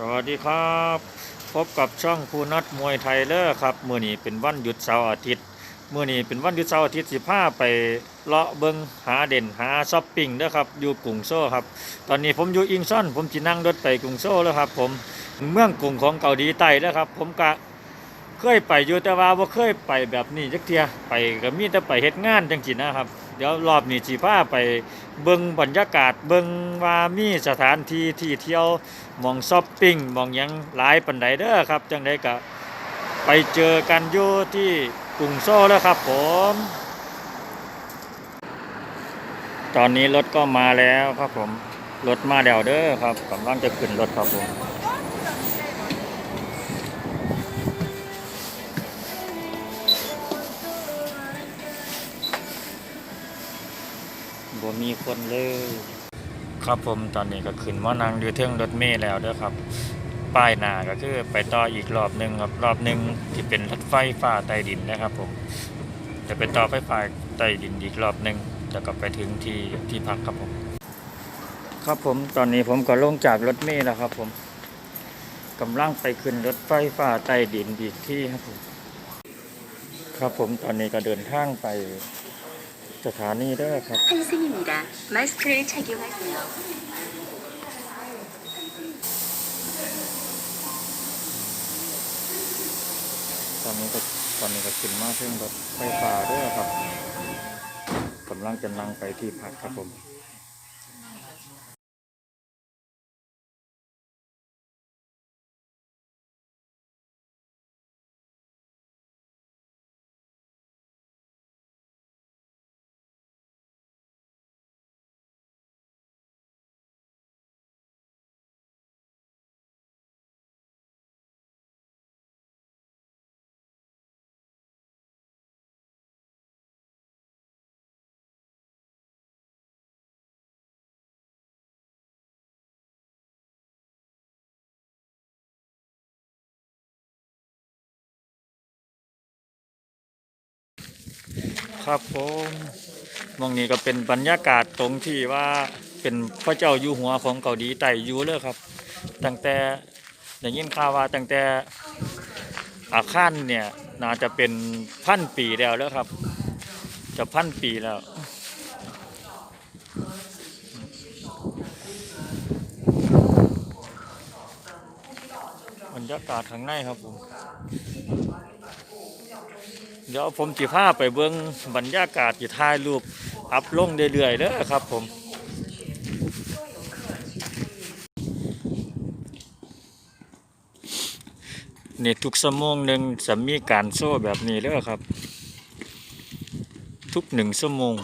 สวัสดีครับ พบกับช่องภูนัดมวยไทยเลอร์ครับมื้อนี้เป็นวันหยุดเสาร์อาทิตย์มื้อนี้เป็นวันหยุดเสาร์อาทิตย์สิพาไปเลาะเบิงหาเด่นหาช้อปปิ้งเด้อครับอยู่กรุงโซลครับตอนนี้ผมอยู่อิงซ่อน ผมสินั่งรถไปกรุงโซลแล้วครับ ผมเมืองกรุงของเกาหลีใต้แล้วครับ ผมกะเคยไปอยู่แต่ว่าบ่เคยไปแบบนี้จักเทียไปก็มีแต่ไปเฮ็ดงานจังซี่นะครับ เดี๋ยวรอบนี้สิพาไป เบิ้งบรรยากาศเบิ้งว่ามีสถานที่ที่เที่ยวมองช้อปปิ้งมองยังหลายปันไดเด้อครับ จังไดก็ไปเจอกันอยู่ที่กรุงโซลแล้วครับผมตอนนี้รถก็มาแล้วครับผม รถมาเดี่ยวเด้อครับกำลังจะขึ้นรถครับผม บ่มีคนเลย ครับผมตอนนี้ก็ขึ้นมานั่งอยู่เทิงรถเมล์แล้วเด้อครับ ป้ายหน้าก็คือไปต่ออีกรอบหนึ่งครับรอบหนึ่งที่เป็นรถไฟฟ้าใต้ดินนะครับผมจะไปต่อไฟฟ้าใต้ดินอีกรอบหนึ่งจะกลับไปถึงที่ที่พักครับผม ครับผมตอนนี้ผมก็ลงจากรถเมล์แล้วครับ ผมกำลังไปขึ้นรถไฟฟ้าใต้ดินอีกที่ครับผม ครับผมตอนนี้ก็เดินทางไป สถานีเด้อครับ 환승입니다. 마스크를 착용하세요. ตอนนี้ก็ตอนนี้ก็ขึ้นมาซึ่งรถไฟฟ้าด้วยครับกำลังจะนั่งไปที่พักครับผม ครับผมมองนี้ก็เป็นบรรยากาศตรงที่ว่าเป็นพระเจ้าอยู่หัวของเกาหลีใต้อยู่เลยครับ ตั้งแต่ได้ยินข่าวว่าตั้งแต่อาคารเนี่ยน่าจะเป็นพันปีแล้วแล้วครับ จะพันปีแล้วบรรยากาศข้างในครับผม เดี๋ยวผมจะพาไปเบิ้งบรรยากาศจะถ่ายรูปอัพลงเรื่อยๆเด้อครับผมนี่ทุกสมงหนึ่งจะมีการโซ่แบบนี้เด้อครับ ทุกหนึ่งสัปโมง,